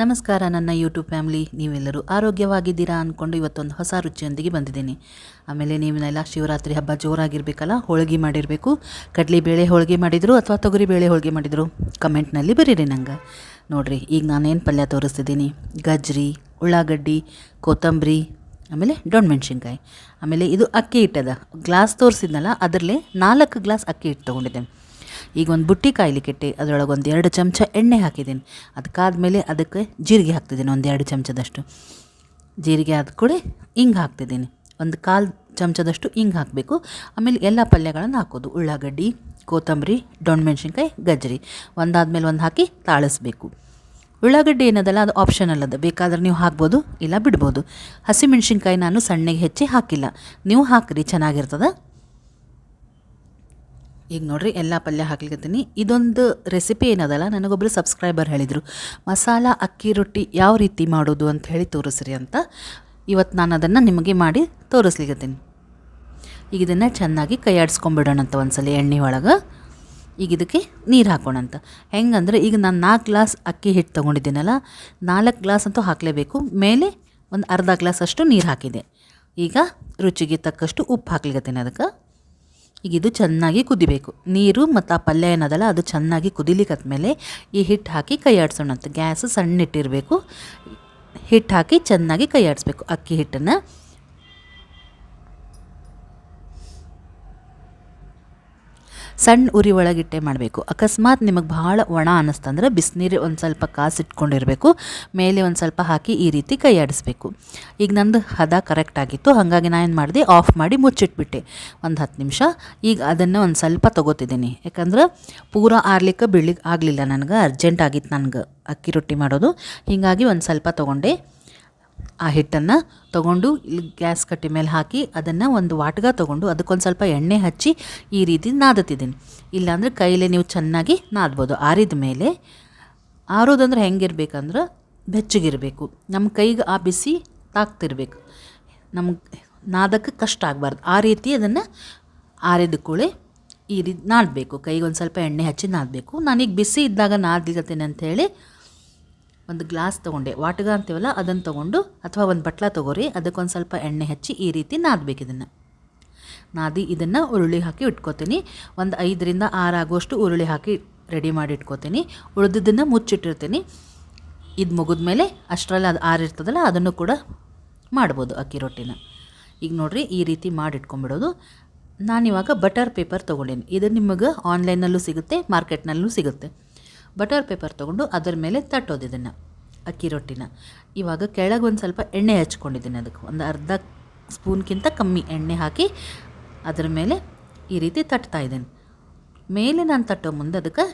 ನಮಸ್ಕಾರ, ನನ್ನ YouTube family. ನೀವೆಲ್ಲರೂ ಆರೋಗ್ಯವಾಗಿದ್ದೀರಾ ಅಂದ್ಕೊಂಡು ಇವತ್ತೊಂದು ಹೊಸ ರುಚಿಯೊಂದಿಗೆ ಬಂದಿದ್ದೀನಿ. ಆಮೇಲೆ ನೀವನ್ನೆಲ್ಲ ಶಿವರಾತ್ರಿ ಹಬ್ಬ ಜೋರಾಗಿರಬೇಕಲ್ಲ, ಹೋಳಿಗೆ ಮಾಡಿರಬೇಕು. ಕಡಲೆಬೇಳೆ ಹೋಳಿಗೆ ಮಾಡಿದರು ಅಥವಾ ತೊಗರಿಬೇಳೆ ಹೋಳಿಗೆ ಮಾಡಿದರು? ಕಮೆಂಟ್ನಲ್ಲಿ ಬರೀರಿ ನಂಗೆ. ನೋಡಿರಿ, ಈಗ ನಾನೇನು ಪಲ್ಯ ತೋರಿಸ್ತಿದ್ದೀನಿ. ಗಜ್ರಿ, ಉಳ್ಳಾಗಡ್ಡಿ, ಕೊತ್ತಂಬರಿ, ಆಮೇಲೆ ಮೆಣಸಿನ್ಕಾಯಿ ಆಮೇಲೆ ಇದು ಅಕ್ಕಿ ಹಿಟ್ಟದ. ಗ್ಲಾಸ್ ತೋರಿಸಿದ್ನಲ್ಲ, ಅದರಲ್ಲೇ ನಾಲ್ಕು ಗ್ಲಾಸ್ ಅಕ್ಕಿ ಹಿಟ್ಟು ತೊಗೊಂಡಿದ್ದೇನೆ. ಈಗ ಒಂದು ಬುಟ್ಟಿ ಕಾಯ್ಲಿಕ್ಕಿಟ್ಟೆ ಅದರೊಳಗೆ ಒಂದು ಎರಡು ಚಮಚ ಎಣ್ಣೆ ಹಾಕಿದ್ದೀನಿ ಅದಕ್ಕಾದ್ಮೇಲೆ ಅದಕ್ಕೆ ಜೀರಿಗೆ ಹಾಕ್ತಿದ್ದೀನಿ ಒಂದು ಎರಡು ಚಮಚದಷ್ಟು. ಜೀರಿಗೆ ಆದ ಕೂಡ ಹಿಂಗೆ ಹಾಕ್ತಿದ್ದೀನಿ ಒಂದು ಕಾಲು ಚಮಚದಷ್ಟು ಹಿಂಗೆ ಹಾಕಬೇಕು. ಆಮೇಲೆ ಎಲ್ಲ ಪಲ್ಯಗಳನ್ನು ಹಾಕೋದು. ಉಳ್ಳಾಗಡ್ಡಿ, ಕೊತ್ತಂಬರಿ ದೊಣ್ಣೆ ಮೆಣಸಿನ್ಕಾಯಿ ಗಜ್ರಿ. ಒಂದಾದ್ಮೇಲೆ ಒಂದು ಹಾಕಿ ತಾಳಿಸ್ಬೇಕು. ಉಳ್ಳಾಗಡ್ಡಿ ಏನದಲ್ಲ, ಅದು ಆಪ್ಷನಲ್ ಅಲ್ಲದ ಬೇಕಾದ್ರೆ ನೀವು ಹಾಕ್ಬೋದು, ಇಲ್ಲ ಬಿಡ್ಬೋದು. ಹಸಿಮೆಣ್ಸಿನ್ಕಾಯಿ ನಾನು ಸಣ್ಣಗೆ ಹೆಚ್ಚಿ ಹಾಕಿಲ್ಲ. ನೀವು ಹಾಕ್ರಿ, ಚೆನ್ನಾಗಿರ್ತದೆ. ಈಗ ನೋಡ್ರಿ ಎಲ್ಲ ಪಲ್ಯ ಹಾಕ್ಲಿಕತ್ತೀನಿ. ಇದೊಂದು ರೆಸಿಪಿ ಏನದಲ್ಲ? ನನಗೊಬ್ಬರು ಸಬ್ಸ್ಕ್ರೈಬರ್ ಹೇಳಿದರು, ಮಸಾಲ, ಅಕ್ಕಿ, ರೊಟ್ಟಿ ಯಾವ ರೀತಿ ಮಾಡೋದು? ಅಂತ ಹೇಳಿ ತೋರಿಸ್ರಿ ಅಂತ. ಇವತ್ತು ನಾನು ಅದನ್ನು ನಿಮಗೆ ಮಾಡಿ ತೋರಿಸ್ಲಿಕತ್ತೀನಿ. ಈಗ ಇದನ್ನು ಚೆನ್ನಾಗಿ ಕೈಯಾಡಿಸ್ಕೊಂಬಿಡೋಣಂತ ಒಂದು ಒಂದ್ಸಲ ಎಣ್ಣೆ ಒಳಗೆ. ಈಗ ಇದಕ್ಕೆ ನೀರು ಹಾಕೋಣಂತ ಹೆಂಗಂದ್ರೆ ಈಗ ನಾನು ನಾಲ್ಕು ಗ್ಲಾಸ್ ಅಕ್ಕಿ ಹಿಟ್ಟು ತೊಗೊಂಡಿದ್ದೀನಲ್ಲ, ನಾಲ್ಕು ಗ್ಲಾಸ್ ಅಂತೂ ಹಾಕಲೇಬೇಕು. ಮೇಲೆ ಒಂದು ಅರ್ಧ ಗ್ಲಾಸ್ ಅಷ್ಟು ನೀರು ಹಾಕಿದೆ. ಈಗ ರುಚಿಗೆ ತಕ್ಕಷ್ಟು ಉಪ್ಪು ಹಾಕ್ಲಿಕ್ಕತ್ತೀನಿ ಅದಕ್ಕೆ. ಈಗ ಇದು ಚೆನ್ನಾಗಿ ಕುದಿಬೇಕು. ನೀರು ಮತ್ತು ಆ ಪಲ್ಯ ಏನದಲ್ಲ ಅದು ಚೆನ್ನಾಗಿ ಕುದಿಲಿಕ್ಕದ್ಮೇಲೆ ಈ ಹಿಟ್ಟು ಹಾಕಿ ಕೈ ಆಡಿಸೋಣಂತ ಗ್ಯಾಸ್ ಸಣ್ಣ ಇಟ್ಟಿರಬೇಕು. ಹಿಟ್ಟು ಹಾಕಿ ಚೆನ್ನಾಗಿ ಕೈ ಆಡಿಸ್ಬೇಕು ಅಕ್ಕಿ ಹಿಟ್ಟನ್ನು. ಸಣ್ಣ ಉರಿ ಒಳಗಿಟ್ಟೆ ಮಾಡಬೇಕು. ಅಕಸ್ಮಾತ್ ನಿಮಗೆ ಭಾಳ ಒಣ ಅನ್ನಿಸ್ತಂದ್ರೆ ಬಿಸಿನೀರು ಒಂದು ಸ್ವಲ್ಪ ಕಾಸಿಟ್ಕೊಂಡಿರಬೇಕು ಮೇಲೆ ಒಂದು ಸ್ವಲ್ಪ ಹಾಕಿ ಈ ರೀತಿ ಕೈ ಆಡಿಸ್ಬೇಕು. ಈಗ ನಂದು ಹದ ಕರೆಕ್ಟ್ ಆಗಿತ್ತು. ಹಾಗಾಗಿ ನಾನು ಏನು ಮಾಡಿದೆ? ಆಫ್ ಮಾಡಿ ಮುಚ್ಚಿಟ್ಬಿಟ್ಟೆ. ಒಂದು ಹತ್ತು ನಿಮಿಷ. ಈಗ ಅದನ್ನು ಒಂದು ಸ್ವಲ್ಪ ತೊಗೋತಿದ್ದೀನಿ. ಯಾಕಂದ್ರೆ ಪೂರ ಆರ್ಲಿಕ್ಕೆ ಬೀಳಿ ಆಗಲಿಲ್ಲ ನನಗೆ. ಅರ್ಜೆಂಟ್ ಆಗಿತ್ತು ನನಗೆ ಅಕ್ಕಿ ರೊಟ್ಟಿ ಮಾಡೋದು. ಹೀಗಾಗಿ ಒಂದು ಸ್ವಲ್ಪ ತೊಗೊಂಡೆ. ಆ ಹಿಟ್ಟನ್ನು ತೊಗೊಂಡು ಇಲ್ಲಿ ಗ್ಯಾಸ್ ಕಟ್ಟಿ ಮೇಲೆ ಹಾಕಿ ಅದನ್ನು ಒಂದು ವಾಟ್ಗ ತೊಗೊಂಡು ಅದಕ್ಕೊಂದು ಸ್ವಲ್ಪ ಎಣ್ಣೆ ಹಚ್ಚಿ ಈ ರೀತಿ ನಾದತಿದ್ದೀನಿ. ಇಲ್ಲಾಂದರೆ ಕೈಲೇ ನೀವು ಚೆನ್ನಾಗಿ ನಾದ್ಬೋದು. ಆರಿದ ಮೇಲೆ ಆರೋದಂದ್ರೆ ಹೆಂಗಿರ್ಬೇಕಂದ್ರೆ ಬೆಚ್ಚಗಿರಬೇಕು. ನಮ್ಮ ಕೈಗೆ ಆ ಬಿಸಿ ತಾಕ್ತಿರ್ಬೇಕು ನಮ್ಗೆ ನಾದಕ್ಕೆ ಕಷ್ಟ ಆಗಬಾರ್ದು. ಆ ರೀತಿ ಅದನ್ನು ಆರಿದ ಕೂಳೆ ಈ ರೀತಿ ನಾದಬೇಕು. ಕೈಗೆ ಒಂದು ಸ್ವಲ್ಪ ಎಣ್ಣೆ ಹಚ್ಚಿ ನಾದಬೇಕು. ನಾನೀಗ ಬಿಸಿ ಇದ್ದಾಗ ನಾದ್ಲಿಕತ್ತೀನಿ ಅಂಥೇಳಿ ಒಂದು ಗ್ಲಾಸ್ ತೊಗೊಂಡೆ. ವಾಟಗ ಅಂತೀವಲ್ಲ ಅದನ್ನು ತೊಗೊಂಡು ಅಥವಾ ಒಂದು ಬಟ್ಲ ತೊಗೋರಿ, ಅದಕ್ಕೊಂದು ಸ್ವಲ್ಪ ಎಣ್ಣೆ ಹಚ್ಚಿ ಈ ರೀತಿ ನಾದಬೇಕು ಇದನ್ನು. ನಾದಿ ಇದನ್ನು ಉರುಳಿ ಹಾಕಿ ಇಟ್ಕೋತೀನಿ. ಒಂದು ಐದರಿಂದ ಆರು ಆಗುವಷ್ಟು ಉರುಳಿ ಹಾಕಿ ರೆಡಿ ಮಾಡಿ ಇಟ್ಕೋತೀನಿ. ಉಳಿದಿದ್ದನ್ನು ಮುಚ್ಚಿಟ್ಟಿರ್ತೀನಿ. ಇದು ಮುಗಿದ್ಮೇಲೆ ಅಷ್ಟರಲ್ಲಿ ಅದು ಆರಿರ್ತದಲ್ಲ ಅದನ್ನು ಕೂಡ ಮಾಡ್ಬೋದು ಅಕ್ಕಿ ರೊಟ್ಟಿನ. ಈಗ ನೋಡಿರಿ, ಈ ರೀತಿ ಮಾಡಿಟ್ಕೊಂಬಿಡೋದು ನಾನಿವಾಗ ಬಟರ್ ಪೇಪರ್ ತೊಗೊಂಡೇನಿ. ಇದು ನಿಮಗೆ ಆನ್ಲೈನಲ್ಲೂ ಸಿಗುತ್ತೆ ಮಾರ್ಕೆಟ್ನಲ್ಲೂ ಸಿಗುತ್ತೆ. ಬಟರ್ ಪೇಪರ್ ತೊಗೊಂಡು ಅದರ ಮೇಲೆ ತಟ್ಟೋದು ಇದನ್ನು ಅಕ್ಕಿ ರೊಟ್ಟಿನ. ಇವಾಗ ಕೆಳಗೆ ಒಂದು ಸ್ವಲ್ಪ ಎಣ್ಣೆ ಹಚ್ಕೊಂಡಿದ್ದೀನಿ ಅದಕ್ಕೆ. ಒಂದು ಅರ್ಧ ಸ್ಪೂನ್ಗಿಂತ ಕಮ್ಮಿ ಎಣ್ಣೆ ಹಾಕಿ ಅದರ ಮೇಲೆ ಈ ರೀತಿ ತಟ್ತಾ ಇದ್ದೇನೆ. ಮೇಲೆ ನಾನು ತಟ್ಟೋ ಮುಂದೆ ಅದಕ್ಕೆ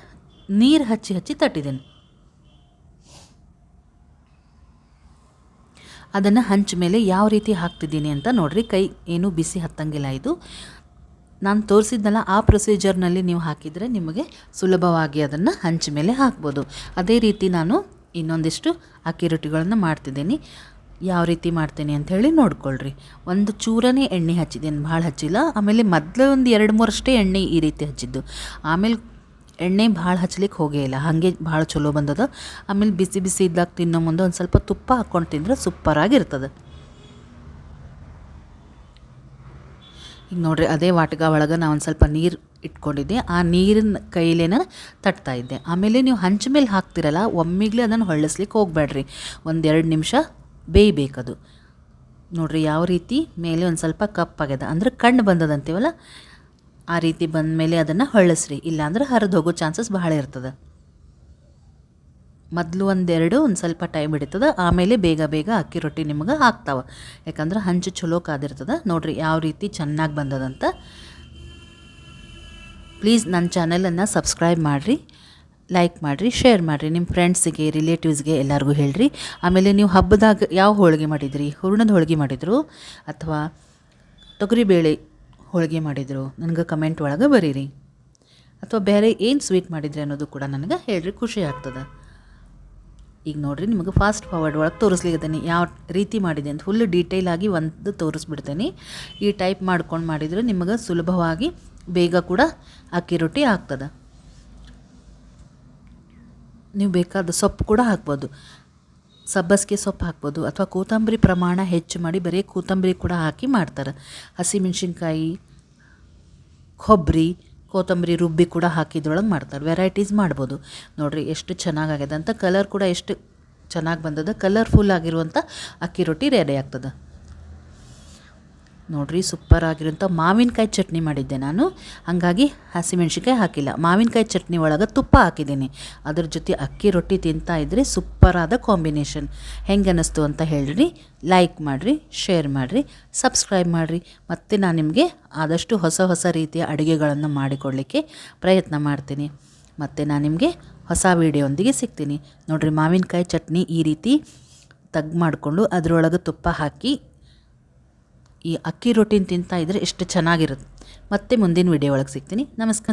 ನೀರು ಹಚ್ಚಿ ಹಚ್ಚಿ ತಟ್ಟಿದ್ದೇನೆ. ಅದನ್ನು ಹಂಚ ಮೇಲೆ ಯಾವ ರೀತಿ ಹಾಕ್ತಿದ್ದೀನಿ ಅಂತ ನೋಡ್ರಿ. ಕೈ ಏನೂ ಬಿಸಿ ಹತ್ತಂಗಿಲ್ಲ ಇದು. ನಾನು ತೋರಿಸಿದ್ನಲ್ಲ ಆ ಪ್ರೊಸೀಜರ್ನಲ್ಲಿ ನೀವು ಹಾಕಿದರೆ ನಿಮಗೆ ಸುಲಭವಾಗಿ ಅದನ್ನು ಹಂಚಿ ಮೇಲೆ ಹಾಕ್ಬೋದು. ಅದೇ ರೀತಿ ನಾನು ಇನ್ನೊಂದಿಷ್ಟು ಅಕ್ಕಿ ರೊಟ್ಟಿಗಳನ್ನು ಮಾಡ್ತಿದ್ದೀನಿ. ಯಾವ ರೀತಿ ಮಾಡ್ತೀನಿ ಅಂತ ಹೇಳಿ ನೋಡ್ಕೊಳ್ರಿ. ಒಂದು ಚೂರನೇ ಎಣ್ಣೆ ಹಚ್ಚಿದ್ದೇನೆ. ಭಾಳ ಹಚ್ಚಿಲ್ಲ. ಆಮೇಲೆ ಮೊದಲು ಒಂದು ಎರಡು ಮೂರಷ್ಟೇ ಎಣ್ಣೆ ಈ ರೀತಿ ಹಚ್ಚಿದ್ದು. ಆಮೇಲೆ ಎಣ್ಣೆ ಭಾಳ ಹಚ್ಲಿಕ್ಕೆ ಹೋಗೇ ಇಲ್ಲ. ಹಾಗೆ ಭಾಳ ಚಲೋ ಬಂದದ. ಆಮೇಲೆ ಬಿಸಿ ಬಿಸಿ ಇದ್ದಾಗ ತಿನ್ನೋ ಮುಂದೆ ಒಂದು ಸ್ವಲ್ಪ ತುಪ್ಪ ಹಾಕ್ಕೊಂಡು ತಿಂದರೆ ಸೂಪರಾಗಿರ್ತದೆ. ಈಗ ನೋಡ್ರಿ, ಅದೇ ವಾಟಗ ಒಳಗೆ ನಾನು ಒಂದು ಸ್ವಲ್ಪ ನೀರು ಇಟ್ಕೊಂಡಿದ್ದೆ. ಆ ನೀರಿನ ಕೈಲೇನ ತಟ್ತಾ ಇದ್ದೆ. ಆಮೇಲೆ ನೀವು ಹಂಚ ಮೇಲೆ ಹಾಕ್ತಿರಲ್ಲ, ಒಮ್ಮಿಗ್ಲೇ ಅದನ್ನು ಹೊಳ್ಳಿಸ್ಲಿಕ್ಕೆ ಹೋಗಬೇಡ್ರಿ ಒಂದೆರಡು ನಿಮಿಷ ಬೇಯಬೇಕದು. ನೋಡ್ರಿ, ಯಾವ ರೀತಿ ಮೇಲೆ ಒಂದು ಸ್ವಲ್ಪ ಕಪ್ಪಾಗ್ಯದ ಅಂದರೆ ಕಣ್ಣು ಬಂದದಂತೀವಲ್ಲ, ಆ ರೀತಿ ಬಂದ ಮೇಲೆ ಅದನ್ನು ಹೊಳ್ಳಿಸ್ರಿ. ಇಲ್ಲಾಂದ್ರೆ ಹರಿದು ಹೋಗೋ ಚಾನ್ಸಸ್ ಭಾಳ ಇರ್ತದೆ. ಮೊದಲು ಒಂದೆರಡು, ಒಂದು ಸ್ವಲ್ಪ ಟೈಮ್ ಹಿಡಿತದೆ, ಆಮೇಲೆ ಬೇಗ ಬೇಗ ಅಕ್ಕಿ ರೊಟ್ಟಿ ನಿಮ್ಗೆ ಹಾಕ್ತಾವೆ ಯಾಕಂದ್ರೆ ಹಂಚು ಚಲೋ ಕಾದಿರ್ತದೆ. ನೋಡಿರಿ ಯಾವ ರೀತಿ ಚೆನ್ನಾಗಿ ಬಂದದಂತ. ಪ್ಲೀಸ್ ನನ್ನ ಚಾನಲನ್ನು ಸಬ್ಸ್ಕ್ರೈಬ್ ಮಾಡಿರಿ ಲೈಕ್ ಮಾಡಿರಿ ಶೇರ್ ಮಾಡಿರಿ. ನಿಮ್ಮ ಫ್ರೆಂಡ್ಸಿಗೆ ರಿಲೇಟಿವ್ಸ್ಗೆ ಎಲ್ಲರಿಗೂ ಹೇಳ್ರಿ. ಆಮೇಲೆ ನೀವು ಹಬ್ಬದಾಗ ಯಾವ ಹೋಳಿಗೆ ಮಾಡಿದ್ರಿ? ಹೂರ್ಣದ ಹೋಳಿಗೆ ಮಾಡಿದರು ಅಥವಾ ತೊಗರಿಬೇಳೆ ಹೋಳಿಗೆ ಮಾಡಿದರು? ನನಗೆ ಕಮೆಂಟ್ ಒಳಗೆ ಬರೀರಿ. ಅಥವಾ ಬೇರೆ ಏನು ಸ್ವೀಟ್ ಮಾಡಿದ್ರಿ ಅನ್ನೋದು ಕೂಡ ನನಗೆ ಹೇಳ್ರಿ, ಖುಷಿ ಆಗ್ತದೆ. ಈಗ ನೋಡಿರಿ, ನಿಮಗೆ ಫಾಸ್ಟ್ ಫಾರ್ವರ್ಡ್ ಒಳಗೆ ತೋರಿಸ್ಲಿಕ್ಕತ್ತೇನೆ ಯಾವ ರೀತಿ ಮಾಡಿದೆ ಅಂತ. ಫುಲ್ ಡೀಟೇಲ್ ಆಗಿ ಒಂದು ತೋರಿಸ್ಬಿಡ್ತೇನೆ. ಈ ಟೈಪ್ ಮಾಡ್ಕೊಂಡು ಮಾಡಿದರೆ ನಿಮಗೆ ಸುಲಭವಾಗಿ ಬೇಗ ಕೂಡ ಅಕ್ಕಿ ರೊಟ್ಟಿ ಆಗ್ತದೆ. ನೀವು ಬೇಕಾದ ಸೊಪ್ಪು ಕೂಡ ಹಾಕ್ಬೋದು. ಸಬ್ಬಸಿಗೆ ಸೊಪ್ಪು ಹಾಕ್ಬೋದು. ಅಥವಾ ಕೊತ್ತಂಬರಿ ಪ್ರಮಾಣ ಹೆಚ್ಚು ಮಾಡಿ ಬರೀ ಕೊತ್ತಂಬರಿ ಕೂಡ ಹಾಕಿ ಮಾಡ್ತಾರೆ. ಹಸಿಮೆಣ್ಸಿನ್ಕಾಯಿ ಕೊಬ್ಬರಿ ಕೊತ್ತಂಬರಿ ರುಬ್ಬಿ ಕೂಡ ಹಾಕಿದ್ರೊಳಗೆ ಮಾಡ್ತಾರೆ. ವೆರೈಟೀಸ್ ಮಾಡ್ಬೋದು. ನೋಡಿರಿ ಎಷ್ಟು ಚೆನ್ನಾಗಾಗಿದೆ ಅಂತ ಕಲರ್ ಕೂಡ ಎಷ್ಟು ಚೆನ್ನಾಗಿ ಬಂದದ ಕಲರ್ಫುಲ್ ಆಗಿರುವಂಥ ಅಕ್ಕಿ ರೊಟ್ಟಿ ರೆಡಿ ಆಗ್ತದೆ. ನೋಡಿರಿ ಸೂಪರ್ ಆಗಿರೋಂಥ ಮಾವಿನಕಾಯಿ ಚಟ್ನಿ ಮಾಡಿದ್ದೆ ನಾನು. ಹಾಗಾಗಿ ಹಸಿಮೆಣ್ಸಿನ್ಕಾಯಿ ಹಾಕಿಲ್ಲ. ಮಾವಿನಕಾಯಿ ಚಟ್ನಿ ಒಳಗೆ ತುಪ್ಪ ಹಾಕಿದ್ದೀನಿ. ಅದ್ರ ಜೊತೆ ಅಕ್ಕಿ ರೊಟ್ಟಿ ತಿಂತಾ ಇದ್ದರೆ ಸೂಪರಾದ ಕಾಂಬಿನೇಷನ್ ಹೆಂಗೆ ಅನ್ನಿಸ್ತು ಅಂತ ಹೇಳ್ರಿ. ಲೈಕ್ ಮಾಡಿರಿ ಶೇರ್ ಮಾಡಿರಿ ಸಬ್ಸ್ಕ್ರೈಬ್ ಮಾಡಿರಿ. ಮತ್ತು ನಾನು ನಿಮಗೆ ಆದಷ್ಟು ಹೊಸ ಹೊಸ ರೀತಿಯ ಅಡುಗೆಗಳನ್ನು ಮಾಡಿಕೊಡಲಿಕ್ಕೆ ಪ್ರಯತ್ನ ಮಾಡ್ತೀನಿ. ಮತ್ತು ನಾನು ನಿಮಗೆ ಹೊಸ ವೀಡಿಯೋಂದಿಗೆ ಸಿಗ್ತೀನಿ. ನೋಡಿರಿ, ಮಾವಿನಕಾಯಿ ಚಟ್ನಿ ಈ ರೀತಿ ತಗ್ ಮಾಡಿಕೊಂಡು ಅದರೊಳಗೆ ತುಪ್ಪ ಹಾಕಿ ಈ ಅಕ್ಕಿ ರೊಟ್ಟಿನ ತಿಂತಾ ಇದ್ರೆ ಎಷ್ಟು ಚೆನ್ನಾಗಿರುತ್ತೆ. ಮತ್ತೆ ಮುಂದಿನ ವಿಡಿಯೋ ಒಳಗೆ ಸಿಗ್ತೀನಿ. ನಮಸ್ಕಾರ.